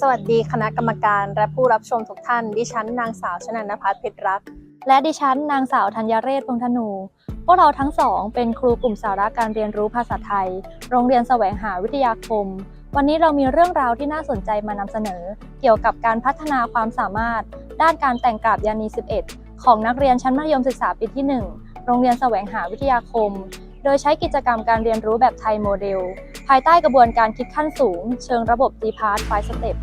สวัสดีคณะกรรมการและผู้รับชมทุกท่าน ดิฉันนางสาวชนันพัฒน์เพชรรัก และดิฉันนางสาวธัญเรศพงธนู พวกเราทั้งสองเป็นครูกลุ่มสาระการเรียนรู้ภาษาไทย โรงเรียนแสวงหาวิทยาคม วันนี้เรามีเรื่องราวที่น่าสนใจมานำเสนอ เกี่ยวกับการพัฒนาความสามารถ ด้านการแต่งกาบยานี 11 ของนักเรียนชั้นมัธยมศึกษาปีที่ 1 โรงเรียนแสวงหาวิทยาคม โดยใช้กิจกรรมการเรียนรู้แบบไทยโมเดล ภายใต้กระบวนการคิดขั้นสูง เชิงระบบ d p a r t 5 Step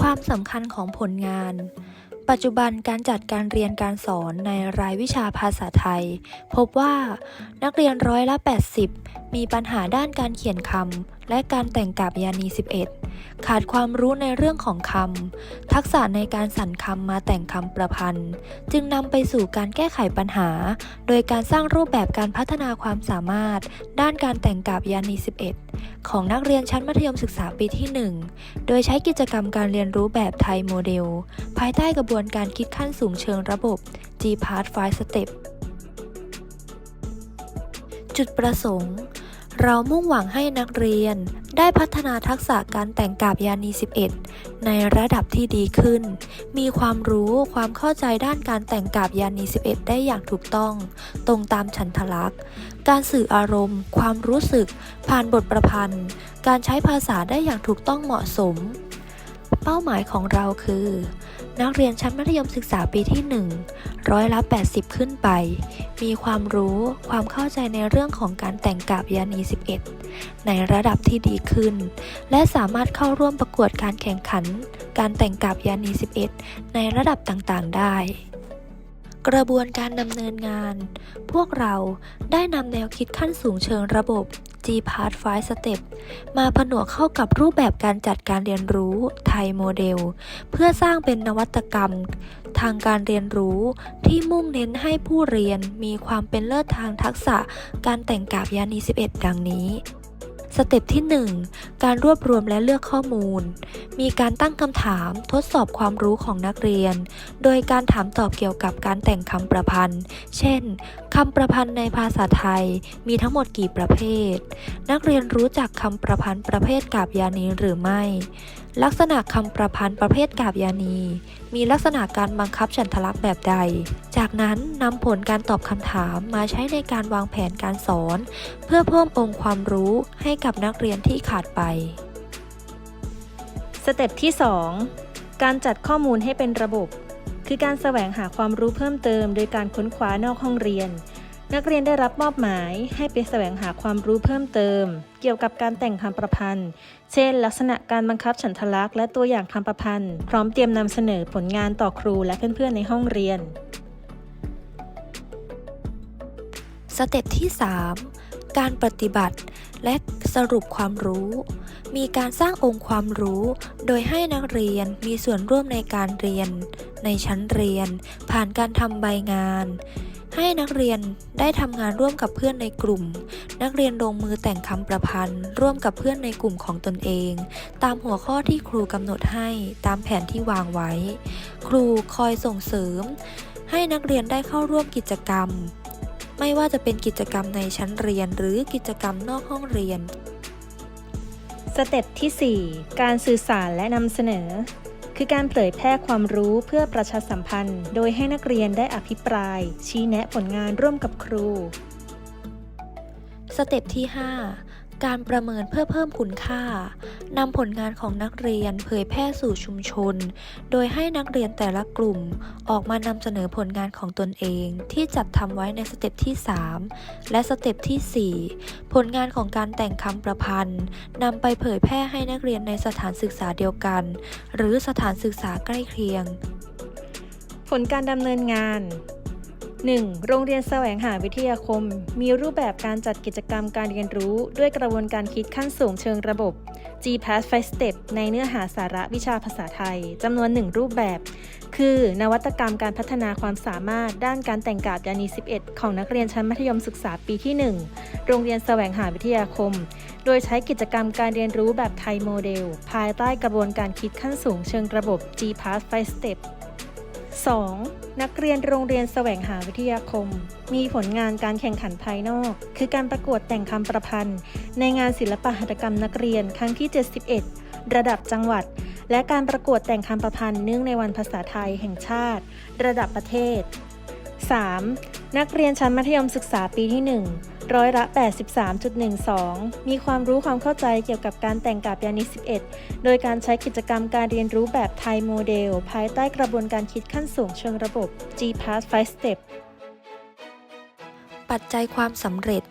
ความสำคัญของผลงาน ปัจจุบันการจัดการเรียนการสอนในรายวิชาภาษาไทย พบว่านักเรียนร้อยละ 80 มีปัญหาด้านการเขียนคำและการแต่งกาบยานี 11 ขาดความรู้ในเรื่องของคำ ทักษะในการสรรคำมาแต่งคำประพันธ์ จึงนำไปสู่การแก้ไขปัญหา โดยการสร้างรูปแบบการพัฒนาความสามารถ ด้านการแต่งกาบยานี 11 ของนักเรียนชั้นมัธยมศึกษาปีที่ 1 โดยใช้กิจกรรมการเรียนรู้แบบไทยโมเดล ภายใต้กระบวนการคิดขั้นสูงเชิงระบบ G-Part 5 Step จุดประสงค์เรามุ่งหวังให้นักเรียน ได้พัฒนาทักษะการแต่งกาบยานี 11 ในระดับที่ดีขึ้น มีความรู้ความเข้าใจด้านการแต่งกาบยานี 11 ได้อย่างถูกต้อง ตรงตามฉันทลักษณ์ การสื่ออารมณ์ ความรู้สึก ผ่านบทประพันธ์ การใช้ภาษาได้อย่างถูกต้องเหมาะสม เป้าหมายของเราคือ นักเรียนชั้นมัธยมศึกษาปีที่ 1 ร้อยละ 80 ขึ้นไป มีความรู้ความเข้าใจในเรื่องของการแต่งกาบยานี 11 ในระดับที่ดีขึ้น และสามารถเข้าร่วมประกวดการแข่งขัน การแต่งกาบยานี 11 ในระดับต่างๆ ได้ กระบวนการดำเนินงาน พวกเราได้นำแนวคิดขั้นสูงเชิงระบบ G-Part 5 Step มาผนวกเข้ากับรูปแบบการจัดการเรียนรู้ไทยโมเดล เพื่อสร้างเป็นนวัตกรรม ทางการเรียนรู้ที่มุ่งเน้นให้ผู้เรียนมีความเป็นเลิศทางทักษะการแต่งกาบยานี 11 ดังนี้ สเต็ปที่ 1 การรวบรวมและเลือกข้อมูล มีการตั้งคำถามทดสอบความรู้ของนักเรียน โดยการถามตอบเกี่ยวกับการแต่งคำประพันธ์ เช่น คำประพันธ์ในภาษาไทย มีทั้งหมดกี่ประเภท นักเรียนรู้จักคำประพันธ์ประเภทกาบยานีหรือไม่ ลักษณะคำประพันธ์ประเภทกาบยานี มีลักษณะการบังคับฉันทลักษณ์แบบใด จากนั้นนำผลการตอบคำถามมาใช้ในการวางแผนการสอน เพื่อเพิ่มองค์ความรู้ให้กับนักเรียนที่ขาดไป สเต็ปที่ 2 การจัดข้อมูลให้เป็นระบบ คือการแสวงหาความรู้เพิ่มเติม โดยการค้นคว้านอกห้องเรียน นักเรียนได้รับมอบหมายให้ไปแสวงหาความรู้เพิ่มเติม เกี่ยวกับการแต่งคำประพันธ์ เช่น ลักษณะการบังคับฉันทลักษณ์และตัวอย่างคำประพันธ์ พร้อมเตรียมนำเสนอผลงานต่อครูและเพื่อนๆในห้องเรียนสเต็ปที่ 3 การปฏิบัติ และสรุปความรู้ มีการสร้างองค์ความรู้ โดยให้นักเรียนมีส่วนร่วมในการเรียน ในชั้นเรียน ผ่านการทำใบงาน ให้นักเรียนได้ทำงานร่วมกับเพื่อนในกลุ่ม นักเรียนลงมือแต่งคำประพันธ์ ร่วมกับเพื่อนในกลุ่มของตนเอง ตามหัวข้อที่ครูกำหนดให้ตามแผนที่วางไว้ ครูคอยส่งเสริมให้นักเรียนได้เข้าร่วมกิจกรรม ไม่ว่าจะเป็นกิจกรรมในชั้นเรียนหรือกิจกรรมนอกห้องเรียน สเต็ปที่ 4 การสื่อสารและนำเสนอ คือการเผยแพร่ความรู้เพื่อประชาสัมพันธ์ โดยให้นักเรียนได้อภิปราย ชี้แนะผลงานร่วมกับครู สเต็ปที่ 5 การประเมินเพื่อเพิ่มคุณค่านำผลงานของนักเรียนเผยแพร่สู่ชุมชน โดยให้นักเรียนแต่ละกลุ่มออกมานำเสนอผลงานของตนเองที่จัดทำไว้ในสเต็ปที่ 3 และสเต็ปทีสี่4 ผลงานของการแต่งคำประพันธ์นำไปเผยแพร่ให้นักเรียนในสถานศึกษาเดียวกัน หรือสถานศึกษาใกล้เคียง ผลการดำเนินงาน 1. โรงเรียนแสวงหาวิทยาคม มีรูปแบบการจัดกิจกรรมการเรียนรู้ ด้วยกระบวนการคิดขั้นสูงเชิงระบบ G-Pass 5 Step ในเนื้อหาสาระวิชาภาษาไทยจำนวนหนึ่งรูปแบบ คือ นวัตกรรมการพัฒนาความสามารถด้านการแต่งกาบยานี 11 ของนักเรียนชั้นมัธยมศึกษาปีที่ 1 โรงเรียนแสวงหาวิทยาคม โดยใช้กิจกรรมการเรียนรู้แบบไทยโมเดล ภายใต้กระบวนการคิดขั้นสูงเชิงระบบ G-Pass 5 Step 2. นักเรียนโรงเรียนแสวงหาวิทยาคม มีผลงานการแข่งขันภายนอก คือการประกวดแต่งคำประพันธ์ ในงานศิลปหัตถกรรมนักเรียนครั้งที่ 71 ระดับจังหวัด และการประกวดแต่งคำประพันธ์เนื่องในวันภาษาไทยแห่งชาติ ระดับประเทศ 3. นักเรียนชั้นมัธยมศึกษาปีที่ 1 ร้อยละ 83.12 มีความรู้ความเข้าใจเกี่ยวกับการแต่งกาบยานิ11 โดยการใช้กิจกรรมการเรียนรู้แบบไทยโมเดล ภายใต้กระบวนการคิดขั้นสูงเชิงระบบ G-Pass 5 Step ปัจจัยความสำเร็จ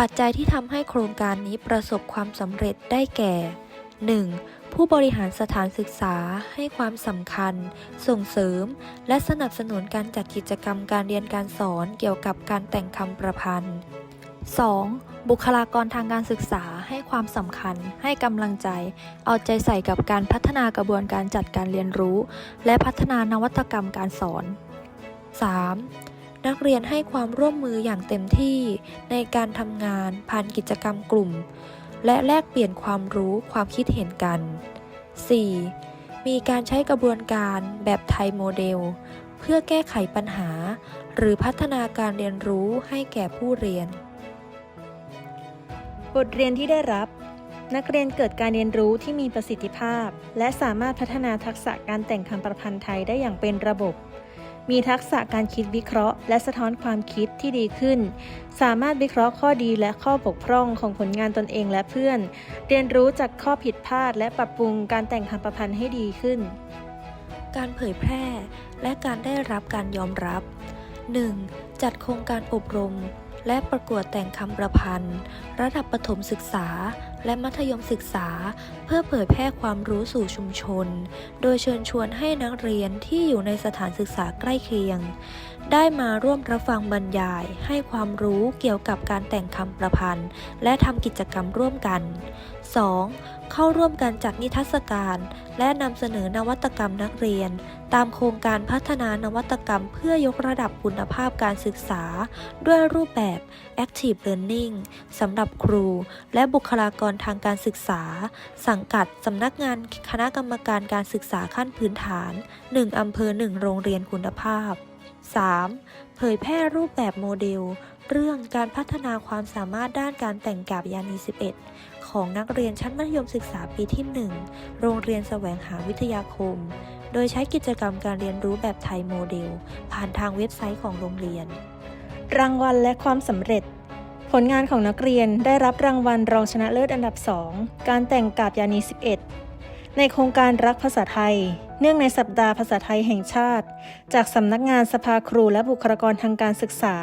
ปัจจัยที่ทำให้โครงการนี้ประสบความสำเร็จได้แก่ 1. ผู้บริหารสถานศึกษาให้ความสำคัญ ส่งเสริม และสนับสนุนการจัดกิจกรรมการเรียนการสอนเกี่ยวกับการแต่งคำประพันธ์ 2. บุคลากรทางการศึกษาให้ความสำคัญ ให้กำลังใจ เอาใจใส่กับการพัฒนากระบวนการจัดการเรียนรู้ และพัฒนานวัตกรรมการสอน 3. นักเรียนให้ความร่วมมืออย่างเต็มที่ในการทำงานผ่านกิจกรรมกลุ่ม และแลกเปลี่ยนความรู้ความคิดเห็นกัน 4. มีการใช้กระบวนการแบบไทยโมเดล เพื่อแก้ไขปัญหา หรือพัฒนาการเรียนรู้ให้แก่ผู้เรียน บทเรียนที่ได้รับ นักเรียนเกิดการเรียนรู้ที่มีประสิทธิภาพ และสามารถพัฒนาทักษะการแต่งคำประพันธ์ไทยได้อย่างเป็นระบบ มีทักษะการคิดวิเคราะห์ และสะท้อนความคิดที่ดีขึ้น สามารถวิเคราะห์ข้อดีและข้อบกพร่องของผลงานตนเองและเพื่อน เรียนรู้จากข้อผิดพลาด และปรับปรุงการแต่งคำประพันธ์ให้ดีขึ้น การเผยแพร่ และการได้รับการยอมรับ 1. จัดโครงการอบรม และประกวดแต่งคำประพันธ์ ระดับประถมศึกษา และมัธยมศึกษา เพื่อเผยแพร่ความรู้สู่ชุมชน โดยเชิญชวนให้นักเรียนที่อยู่ในสถานศึกษาใกล้เคียง ได้มาร่วมรับฟังบรรยาย ให้ความรู้เกี่ยวกับการแต่งคำประพันธ์ และทำกิจกรรมร่วมกัน 2. เข้าร่วมการจัดนิทรรศการ และนำเสนอนวัตกรรมนักเรียน ตามโครงการพัฒนานวัตกรรมเพื่อยกระดับคุณภาพการศึกษา ด้วยรูปแบบ Active Learning สำหรับครู และบุคลากรทางการศึกษา สังกัดสำนักงานคณะกรรมการการศึกษาขั้นพื้นฐาน 1อำเภอ 1 โรงเรียนคุณภาพ 3. เผยแพร่รูปแบบโมเดล เรื่องการพัฒนาความสามารถด้านการแต่งกาบยานี11ของนักเรียนชั้นมัธยมศึกษาปีที่ 1 โรงเรียนแสวงหาวิทยาคม โดยใช้กิจกรรมการเรียนรู้แบบไทยโมเดล ผ่านทางเว็บไซต์ของโรงเรียน รางวัลและความสำเร็จ ผลงานของนักเรียนได้รับรางวัลรองชนะเลิศอันดับ 2 การแต่งกาบยานี 11 ในโครงการรักภาษาไทย เนื่องในสัปดาห์ภาษาไทยแห่งชาติ จากสำนักงานสภาครูและบุคลากรทางการศึกษา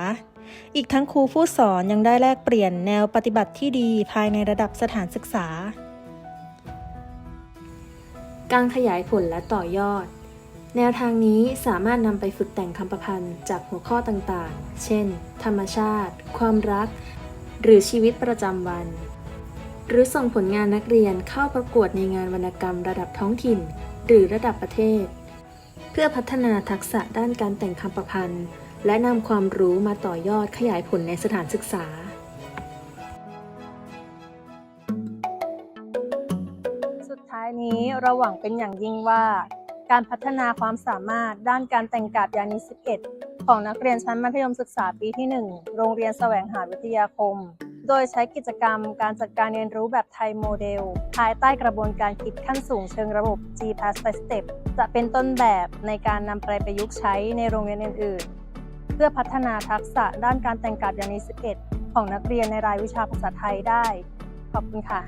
อีกทั้งครูผู้สอนยังได้แลกเปลี่ยนแนวปฏิบัติที่ดีภายในระดับสถานศึกษา การขยายผลและต่อยอด แนวทางนี้สามารถนำไปฝึกแต่งคำประพันธ์จากหัวข้อต่างๆ เช่น ธรรมชาติ ความรัก หรือชีวิตประจำวัน หรือส่งผลงานนักเรียนเข้าประกวดในงานวรรณกรรมระดับท้องถิ่น หรือระดับประเทศ เพื่อพัฒนาทักษะด้านการแต่งคำประพันธ์ และนำความรู้มาต่อยอดขยายผลในสถานศึกษา สุดท้ายนี้เราหวังเป็นอย่างยิ่งว่า การพัฒนาความสามารถด้านการแต่งกาบยานิ11 ของนักเรียนชั้นมัธยมศึกษาปีที่ 1 โรงเรียนแสวงหาวิทยาคม โดยใช้กิจกรรมการจัดการเรียนรู้แบบไทยโมเดล ภายใต้กระบวนการคิดขั้นสูงเชิงระบบ G Pass by Step จะเป็นต้นแบบในการนำไปประยุกต์ใช้ในโรงเรียนอื่นๆ เพื่อพัฒนาทักษะด้านการแต่งกาบยานิสเกตของนักเรียนในรายวิชาภาษาไทยได้ ขอบคุณค่ะ